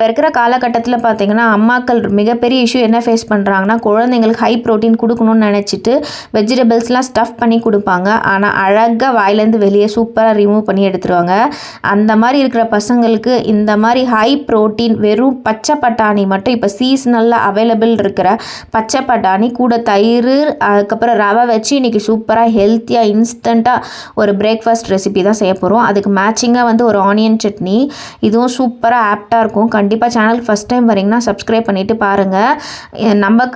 இப்போ இருக்கிற காலகட்டத்தில் பார்த்தீங்கன்னா அம்மாக்கள் மிகப்பெரிய இஷ்யூ என்ன ஃபேஸ் பண்ணுறாங்கன்னா குழந்தைங்களுக்கு ஹை ப்ரோட்டீன் கொடுக்கணும்னு நினச்சிட்டு வெஜிடபிள்ஸ்லாம் ஸ்டஃப் பண்ணி கொடுப்பாங்க. ஆனால் அழகாக வாயிலேருந்து வெளியே சூப்பராக ரிமூவ் பண்ணி எடுத்துருவாங்க. அந்த மாதிரி இருக்கிற பசங்களுக்கு இந்த மாதிரி ஹை ப்ரோட்டீன் வெறும் பச்சை பட்டாணி மட்டும் இப்போ சீசனலில் அவைலபிள் இருக்கிற பச்சை பட்டாணி கூட தயிர் அதுக்கப்புறம் ரவை வச்சு இன்றைக்கி சூப்பராக ஹெல்த்தியாக இன்ஸ்டண்ட்டாக ஒரு பிரேக்ஃபாஸ்ட் ரெசிபி தான் செய்ய போகிறோம் அதுக்கு மேட்சிங்காக வந்து ஒரு ஆனியன் சட்னி இதுவும் சூப்பராக ஆப்டாக இருக்கும். கண்டிப்பாக கண்டிப்பாக சேனல் ஃபஸ்ட் டைம் வரீங்கன்னா சப்ஸ்கிரைப் பண்ணிவிட்டு பாருங்கள் நம்ம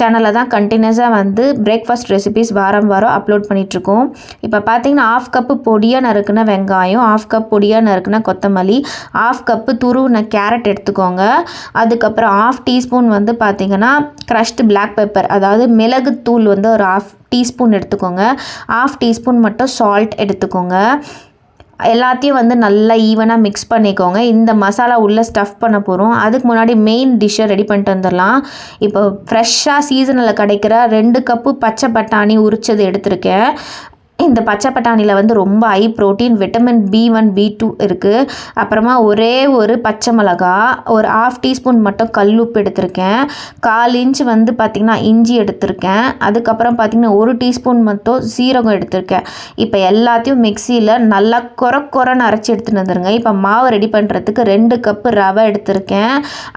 சேனலில் தான் கண்டினியூஸாக வந்து பிரேக்ஃபாஸ்ட் ரெசிபிஸ் வாரம் வாரம் அப்லோட் பண்ணிகிட்ருக்கோம் இப்போ பார்த்தீங்கன்னா ஆஃப் கப்பு பொடியாக நறுக்குன வெங்காயம் ஆஃப் கப் பொடியாக நறுக்குன கொத்தமல்லி ஆஃப் கப்பு துருவின கேரட் எடுத்துக்கோங்க. அதுக்கப்புறம் ஆஃப் டீஸ்பூன் வந்து பார்த்திங்கன்னா க்ரஷ்டு பிளாக் பெப்பர் அதாவது மிளகுத்தூள் வந்து ஒரு ஆஃப் டீஸ்பூன் எடுத்துக்கோங்க. ஆஃப் டீஸ்பூன் மட்டும் சால்ட் எடுத்துக்கோங்க. எல்லாத்தையும் வந்து நல்லா ஈவனாக மிக்ஸ் பண்ணிக்கோங்க. இந்த மசாலா உள்ளே ஸ்டஃப் பண்ண போகிறோம் அதுக்கு முன்னாடி மெயின் டிஷ்ஷை ரெடி பண்ணிட்டு வந்துடலாம். இப்போ ஃப்ரெஷ்ஷாக சீசனில் கிடைக்கிற ரெண்டு கப்பு பச்சை பட்டாணி உரித்தது எடுத்திருக்கேன். இந்த பச்சை பட்டாணியில் வந்து ரொம்ப high protein vitamin B one B two இருக்குது அப்புறமா ஒரே ஒரு பச்சை மிளகா ஒரு ஆஃப் டீஸ்பூன் மட்டும் கல் உப்பு எடுத்திருக்கேன். கால் இன்ச் வந்து பார்த்திங்கன்னா இஞ்சி எடுத்திருக்கேன். அதுக்கப்புறம் பார்த்திங்கன்னா ஒரு டீஸ்பூன் மட்டும் சீரகம் எடுத்திருக்கேன். இப்போ எல்லாத்தையும் மிக்சியில் நல்லா கொர குறைன்னு அரைச்சி எடுத்துகிட்டு வந்துருங்க. இப்போ மாவு ரெடி பண்ணுறதுக்கு ரெண்டு கப்பு ரவை எடுத்திருக்கேன்.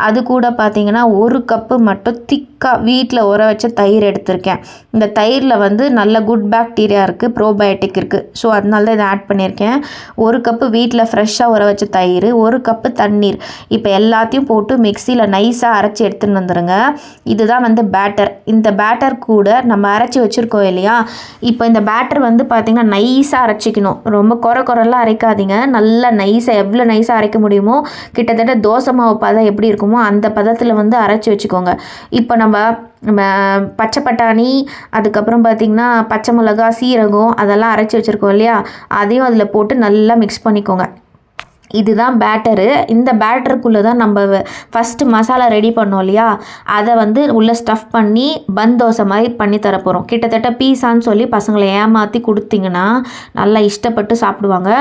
அது கூட பார்த்திங்கன்னா ஒரு கப்பு மட்டும் திக்காக வீட்டில் உர வச்ச தயிர் எடுத்திருக்கேன். இந்த தயிரில் வந்து நல்ல குட் பாக்டீரியா இருக்குது ப்ரோ ப்ரோபயோட்டிக் இருக்குது ஸோ அதனால தான் இதை ஆட் பண்ணியிருக்கேன். ஒரு கப்பு வீட்டில் ஃப்ரெஷ்ஷாக உர வச்ச தயிர் ஒரு கப்பு தண்ணீர். இப்போ எல்லாத்தையும் போட்டு மிக்சியில் நைஸாக அரைச்சி எடுத்துன்னு வந்துடுங்க இதுதான் வந்து பேட்டர் இந்த பேட்டர் கூட நம்ம அரைச்சி வச்சுருக்கோம் இல்லையா? இப்போ இந்த பேட்டர் வந்து பார்த்திங்கன்னா நைஸாக அரைச்சிக்கணும். ரொம்ப குறை குறைலாம் அரைக்காதீங்க. நல்லா நைஸாக எவ்வளோ நைஸாக அரைக்க முடியுமோ கிட்டத்தட்ட தோசை மாவு பதம் எப்படி இருக்குமோ அந்த பதத்தில் வந்து அரைச்சி வச்சுக்கோங்க. இப்போ நம்ம நம்ம பச்சை பட்டாணி அதுக்கப்புறம் பார்த்திங்கன்னா பச்சை மிளகா சீரகம் அதெல்லாம் அரைச்சி வச்சுருக்கோம் இல்லையா? அதையும் அதில் போட்டு நல்லா மிக்ஸ் பண்ணிக்கோங்க. இதுதான் பேட்டரு இந்த பேட்டருக்குள்ளே தான் நம்ம ஃபஸ்ட்டு மசாலா ரெடி பண்ணோம் இல்லையா? அதை வந்து உள்ளே ஸ்டஃப் பண்ணி பந்த் தோசை மாதிரி பண்ணி தர போகிறோம் கிட்டத்தட்ட பீஸான்னு சொல்லி பசங்களை ஏமாற்றி கொடுத்தீங்கன்னா நல்லா இஷ்டப்பட்டு சாப்பிடுவாங்க.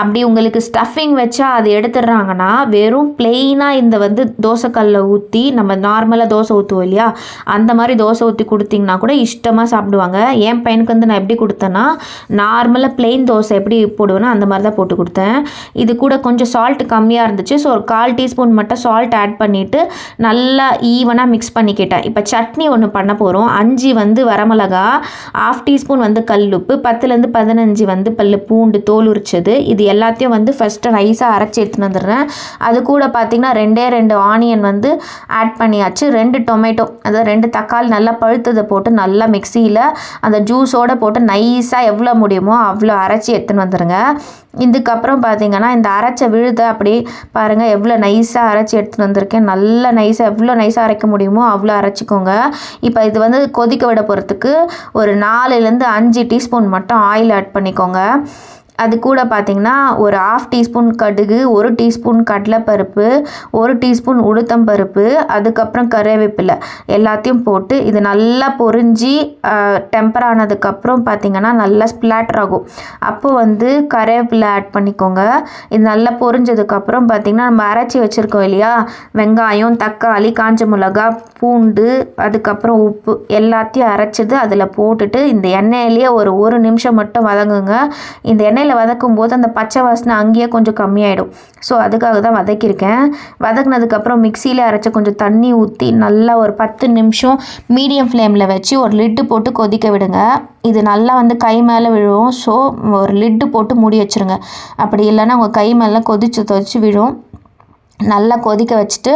அப்படி உங்களுக்கு ஸ்டஃபிங் வச்சா அது எடுத்துடுறாங்கன்னா வெறும் பிளெயினாக இந்த வந்து தோசைக்கல்லில் ஊற்றி நம்ம நார்மலாக தோசை ஊற்றுவோம் இல்லையா? அந்த மாதிரி தோசை ஊற்றி கொடுத்தீங்கன்னா கூட இஷ்டமாக சாப்பிடுவாங்க. என் பையனுக்கு வந்து நான் எப்படி கொடுத்தேன்னா நார்மலாக பிளெயின் தோசை எப்படி போடுவேன்னா அந்த மாதிரி தான் போட்டு கொடுத்தேன். இது கூட கொஞ்சம் சால்ட் கம்மியாக இருந்துச்சு. ஸோ ஒரு கால் டீஸ்பூன் மட்டும் சால்ட் ஆட் பண்ணிவிட்டு நல்லா ஈவனாக மிக்ஸ் பண்ணிக்கிட்டேன். இப்போ சட்னி ஒன்று பண்ண போகிறோம் அஞ்சு வந்து வரமிளகா ஆஃப் டீஸ்பூன் வந்து கல்லுப்பு பத்துலேருந்து பதினஞ்சு வந்து பல்லு பூண்டு தோல் உரிச்சது. இது எல்லாத்தையும் வந்து ஃபஸ்ட்டு நைஸாக அரைச்சி எடுத்துன்னு வந்துடுறேன். அது கூட பார்த்திங்கன்னா ரெண்டே ரெண்டு ஆனியன் வந்து ஆட் பண்ணியாச்சு. ரெண்டு டொமேட்டோ அதாவது ரெண்டு தக்காளி நல்லா பழுத்ததை போட்டு நல்லா மிக்சியில் அந்த ஜூஸோடு போட்டு நைஸாக எவ்வளோ முடியுமோ அவ்வளோ அரைச்சி எடுத்துன்னு வந்துடுங்க. இதுக்கப்புறம் பார்த்தீங்கன்னா இந்த அரை அரைச்ச விழுத அப்படி பாருங்கள் எவ்வளோ நைஸாக அரைச்சி எடுத்துகிட்டு வந்திருக்கேன். நல்லா நைஸாக எவ்வளோ நைஸாக அரைக்க முடியுமோ அவ்வளோ அரைச்சிக்கோங்க. இப்போ இது வந்து கொதிக்க விட போகிறதுக்கு ஒரு நாலுலேருந்து அஞ்சு டீஸ்பூன் மட்டும் ஆயில் ஆட் பண்ணிக்கோங்க. அது கூட பார்த்திங்கன்னா ஒரு ஆஃப் டீஸ்பூன் கடுகு ஒரு டீஸ்பூன் கடலைப்பருப்பு ஒரு டீஸ்பூன் உளுத்தம்பருப்பு அதுக்கப்புறம் கருவேப்பிலை எல்லாத்தையும் போட்டு இது நல்லா பொரிஞ்சு டெம்பர் ஆனதுக்கப்புறம் பார்த்திங்கன்னா நல்லா ஸ்ப்ளாட்டர் ஆகும். அப்போது வந்து கருவேப்பிலை ஆட் பண்ணிக்கோங்க. இது நல்லா பொரிஞ்சதுக்கப்புறம் பார்த்திங்கன்னா நம்ம அரைச்சி வச்சுருக்கோம் இல்லையா? வெங்காயம் தக்காளி காஞ்ச மிளகா பூண்டு அதுக்கப்புறம் உப்பு எல்லாத்தையும் அரைச்சது அதில் போட்டுட்டு இந்த எண்ணெயிலேயே ஒரு ஒரு நிமிஷம் மட்டும் வதங்குங்க. இந்த எண்ணெய் எண்ணெயில் வதக்கும் போது அந்த பச்சை வாசனை அங்கேயே கொஞ்சம் கம்மியாயிடும். ஸோ அதுக்காக தான் வதக்கியிருக்கேன். வதக்குனதுக்கப்புறம் மிக்சியில் அரைச்ச கொஞ்சம் தண்ணி ஊற்றி நல்லா ஒரு பத்து நிமிஷம் மீடியம் ஃப்ளேமில் வச்சு ஒரு லிட்டு போட்டு கொதிக்க விடுங்க. இது நல்லா வந்து கை மேலே விழுவும் ஸோ ஒரு லிட்டு போட்டு மூடி வச்சுருங்க. அப்படி இல்லைன்னா உங்கள் கை மேலே கொதிச்சு கொதிச்சு விழும் நல்லா கொதிக்க வச்சுட்டு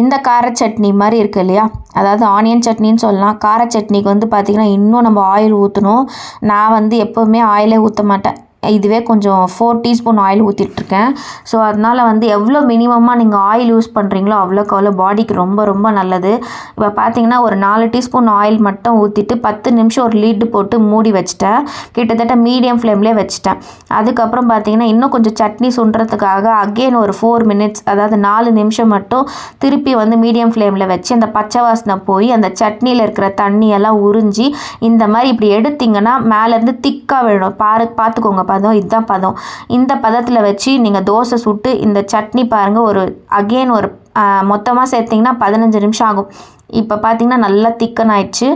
இந்த கார சட்னி மாதிரி இருக்குது இல்லையா? அதாவது ஆனியன் சட்னின்னு சொல்லலாம். கார சட்னிக்கு வந்து பார்த்திங்கன்னா இன்னும் நம்ம ஆயில் ஊற்றணும் நான் வந்து எப்போவுமே ஆயிலே ஊற்ற மாட்டேன். இதுவே கொஞ்சம் ஃபோர் டீஸ்பூன் ஆயில் ஊற்றிட்டுருக்கேன் ஸோ அதனால் வந்து எவ்வளோ மினிமமாக நீங்கள் ஆயில் யூஸ் பண்ணுறீங்களோ அவ்வளோக்கு அவ்வளோ பாடிக்கு ரொம்ப ரொம்ப நல்லது. இப்போ பார்த்தீங்கன்னா ஒரு நாலு டீஸ்பூன் ஆயில் மட்டும் ஊற்றிட்டு பத்து நிமிஷம் ஒரு லீடு போட்டு மூடி வச்சுட்டேன். கிட்டத்தட்ட மீடியம் ஃப்ளேம்லேயே வச்சுட்டேன். அதுக்கப்புறம் பார்த்தீங்கன்னா இன்னும் கொஞ்சம் சட்னி சுண்டுறதுக்காக அகெயின் ஒரு ஃபோர் மினிட்ஸ் அதாவது நாலு நிமிஷம் மட்டும் திருப்பி வந்து மீடியம் ஃப்ளேமில் வச்சு அந்த பச்சை வாசனை போய் அந்த சட்னியில் இருக்கிற தண்ணியெல்லாம் உறிஞ்சி இந்த மாதிரி இப்படி எடுத்திங்கன்னா மேலேருந்து திக்காக விழணும். பாரு பார்த்துக்கோங்க பதம் இதுதான் பதம். இந்த பதத்தில் வச்சு நீங்கள் தோசை சுட்டு இந்த சட்னி பாருங்கள் ஒரு அகெயின் ஒரு மொத்தமாக சேர்த்திங்கன்னா பதினஞ்சு நிமிஷம் ஆகும். இப்போ பார்த்தீங்கன்னா நல்லா திக்கன் ஆயிடுச்சு.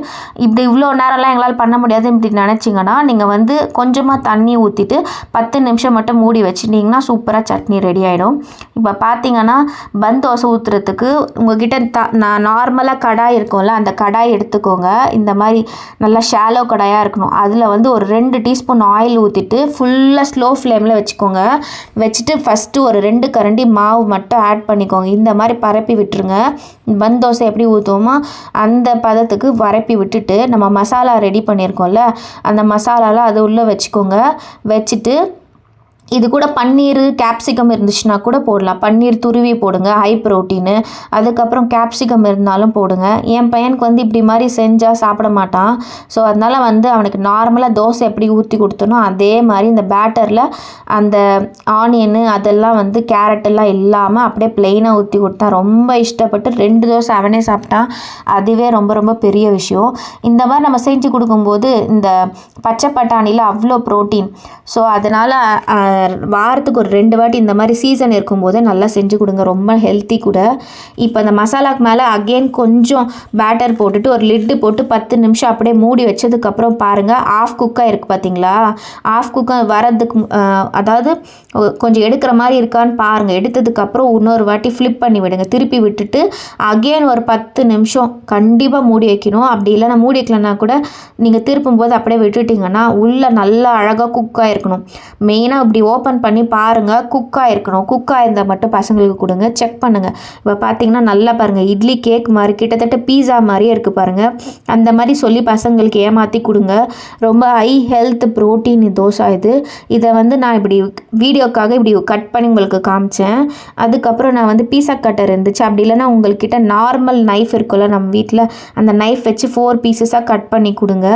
இப்படி இவ்வளோ நேரம்லாம் எங்களால் பண்ண முடியாது இப்படி நினச்சிங்கன்னா நீங்கள் வந்து கொஞ்சமாக தண்ணி ஊற்றிட்டு பத்து நிமிஷம் மட்டும் மூடி வச்சுட்டிங்கன்னா சூப்பராக சட்னி ரெடி ஆகிடும் இப்போ பார்த்தீங்கன்னா பந்த் தோசை ஊற்றுறதுக்கு உங்ககிட்ட த நான் நார்மலாக கடாய் இருக்கும்ல அந்த கடாய் எடுத்துக்கோங்க. இந்த மாதிரி நல்லா ஷாலோ கடாயாக இருக்கணும். அதில் வந்து ஒரு ரெண்டு டீஸ்பூன் ஆயில் ஊற்றிட்டு ஃபுல்லாக ஸ்லோ ஃப்ளேமில் வச்சுக்கோங்க. வச்சுட்டு ஃபஸ்ட்டு ஒரு ரெண்டு கரண்டி மாவு மட்டும் ஆட் பண்ணிக்கோங்க. இந்த மாதிரி பரப்பி விட்டுருங்க. பன் தோசை எப்படி ஊற்றும் ஊற்றுவோமோ அந்த பதத்துக்கு வரைப்பி விட்டுட்டு நம்ம மசாலா ரெடி பண்ணியிருக்கோம்ல அந்த மசாலாலாம் அது உள்ளே வச்சுக்கோங்க. வச்சுட்டு இது கூட பன்னீர் கேப்சிகம் இருந்துச்சுன்னா கூட போடலாம். பன்னீர் துருவி போடுங்க ஹை ப்ரோட்டீனு அதுக்கப்புறம் கேப்சிகம் இருந்தாலும் போடுங்க. என் பையனுக்கு வந்து இப்படி மாதிரி செஞ்சால் சாப்பிட மாட்டான். ஸோ அதனால் வந்து அவனுக்கு நார்மலாக தோசை எப்படி ஊற்றி கொடுத்தனோ அதே மாதிரி இந்த பேட்டரில் அந்த ஆனியனு அதெல்லாம் வந்து கேரட் எல்லாம் இல்லாமல் அப்படியே பிளெயினாக ஊற்றி கொடுத்தான் ரொம்ப இஷ்டப்பட்டு ரெண்டு தோசை அவனே சாப்பிட்டான். அதுவே ரொம்ப ரொம்ப பெரிய விஷயம். இந்த மாதிரி நம்ம செஞ்சு கொடுக்கும்போது இந்த பச்சை பட்டாணியில் அவ்வளோ ப்ரோட்டீன் ஸோ அதனால் வாரத்துக்கு ஒரு ரெண்டு வாட்டி இந்த மாதிரி சீசன் இருக்கும்போது நல்லா செஞ்சு கொடுங்க. ரொம்ப ஹெல்த்தி கூட. இப்போ இந்த மசாலாக்கு மேலே அகெயின் கொஞ்சம் பேட்டர் போட்டுட்டு ஒரு லிட்டு போட்டு பத்து நிமிஷம் அப்படியே மூடி வச்சதுக்கப்புறம் பாருங்கள் ஆஃப் குக்காக இருக்குது பார்த்தீங்களா ஆஃப் குக்காக வரதுக்கு அதாவது கொஞ்சம் எடுக்கிற மாதிரி இருக்கான்னு பாருங்கள் எடுத்ததுக்கப்புறம் இன்னொரு வாட்டி ஃப்ளிப் பண்ணி விடுங்க. திருப்பி விட்டுட்டு அகெயின் ஒரு பத்து நிமிஷம் கண்டிப்பாக மூடி வைக்கணும். அப்படி இல்லைன்னா மூடி வைக்கலன்னா கூட நீங்கள் திருப்பும் போது அப்படியே விட்டுட்டிங்கன்னா உள்ளே நல்லா அழகாக குக்காக இருக்கணும். மெயினாக இப்படி ஓப்பன் பண்ணி பாருங்கள் குக்காக இருக்கணும் குக்காக இருந்தால் மட்டும் பசங்களுக்கு கொடுங்க. செக் பண்ணுங்கள் இப்போ பார்த்தீங்கன்னா நல்லா பாருங்கள் இட்லி கேக் மாதிரி கிட்டத்தட்ட பீஸா மாதிரியே இருக்குது பாருங்கள் அந்த மாதிரி சொல்லி பசங்களுக்கு ஏமாற்றி கொடுங்க. ரொம்ப ஹை ஹெல்த் ப்ரோட்டீன் தோசை இது. இதை வந்து நான் இப்படி வீடியோக்காக இப்படி கட் பண்ணி உங்களுக்கு காமிச்சேன். அதுக்கப்புறம் நான் வந்து பீஸா கட்டர் இருந்துச்சு. அப்படி இல்லைன்னா உங்கள்கிட்ட நார்மல் நைஃப் இருக்குல்ல நம்ம வீட்டில் அந்த நைஃப் வச்சு ஃபோர் பீசஸாக கட் பண்ணி கொடுங்க.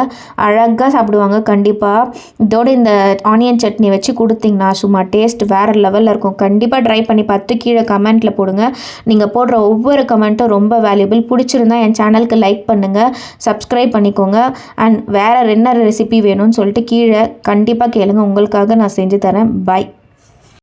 அழகாக சாப்பிடுவாங்க கண்டிப்பாக இதோட இந்த ஆனியன் சட்னி வச்சு கொடுத்தீங்கன்னா சும்மா டேஸ்ட் வேறு லெவலில் இருக்கும். கண்டிப்பாக ட்ரை பண்ணி பார்த்து கீழே கமெண்ட்டில் போடுங்க. நீங்கள் போடுற ஒவ்வொரு கமெண்ட்டும் ரொம்ப வேல்யூபிள் பிடிச்சிருந்தா என் சேனலுக்கு லைக் பண்ணுங்கள் சப்ஸ்கிரைப் பண்ணிக்கோங்க. அண்ட் வேறு என்ன ரெசிபி வேணும்னு சொல்லிட்டு கீழே கண்டிப்பாக கேளுங்க. உங்களுக்காக நான் செஞ்சு தரேன். பை